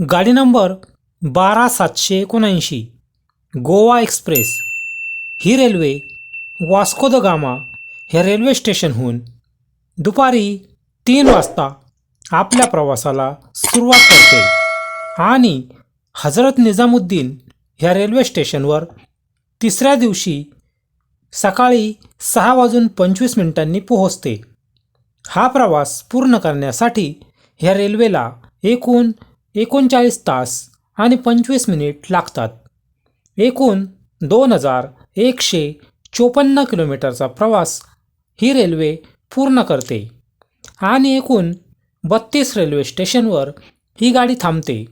गाडी नंबर बारा सातशे एकोणऐंशी गोवा एक्सप्रेस. ही रेल्वे वास्को द गामा हे रेल्वे स्टेशनहून दुपारी तीन वाजता आपल्या प्रवासाला सुरुवात करते आणि हजरत निजामुद्दीन ह्या रेल्वे स्टेशनवर तिसऱ्या दिवशी सकाळी सहा वाजून पंचवीस मिनिटांनी पोहोचते. हा प्रवास पूर्ण करण्यासाठी ह्या रेल्वेला एकूण एकोणचाळीस तास आणि पंचवीस मिनिट लागतात. एकूण दोन हजार एकशे चोपन्न किलोमीटरचा प्रवास ही रेल्वे पूर्ण करते आणि एकूण बत्तीस रेल्वे स्टेशनवर ही गाडी थांबते.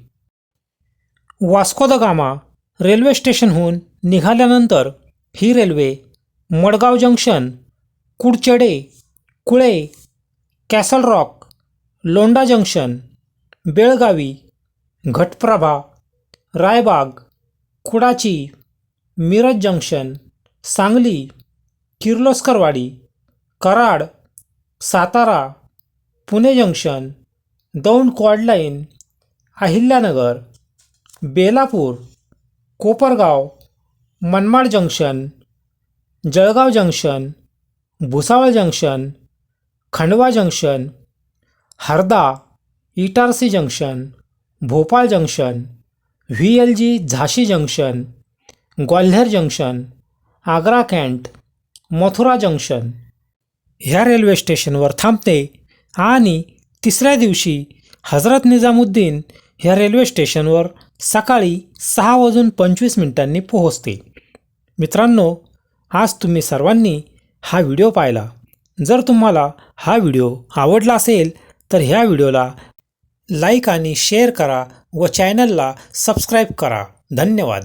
वास्को द गामा रेल्वे स्टेशनहून निघाल्यानंतर ही railway Madgaon junction Kudchade Kulem Castle Rock Londa junction Belagavi Ghataprabha, Raibag, Kudachi, Miraj junction, Sangli, Kirloskarwadi, Karad, Satara, Pune junction, Daund chord line Ahilyanagar, Belapur, Kopargaon, Manmad junction, Jalgaon junction, Bhusawal junction, Khandwa junction, Harda, Itarsi junction Bhopal junction V L G झाशी junction Gwalior junction Agra cantt Mathura junction. ह्या railway स्टेशनवर थांबते आणि तिसऱ्या दिवशी हजरत निजामुद्दीन ह्या railway स्टेशनवर सकाळी सहा वाजून पंचवीस मिनिटांनी पोहोचते. मित्रांनो आज तुम्ही सर्वांनी हा व्हिडिओ पाहिला. जर तुम्हाला हा व्हिडिओ आवडला असेल तर ह्या व्हिडिओला लाईक आणि शेअर करा व चॅनलला सबस्क्राईब करा. धन्यवाद.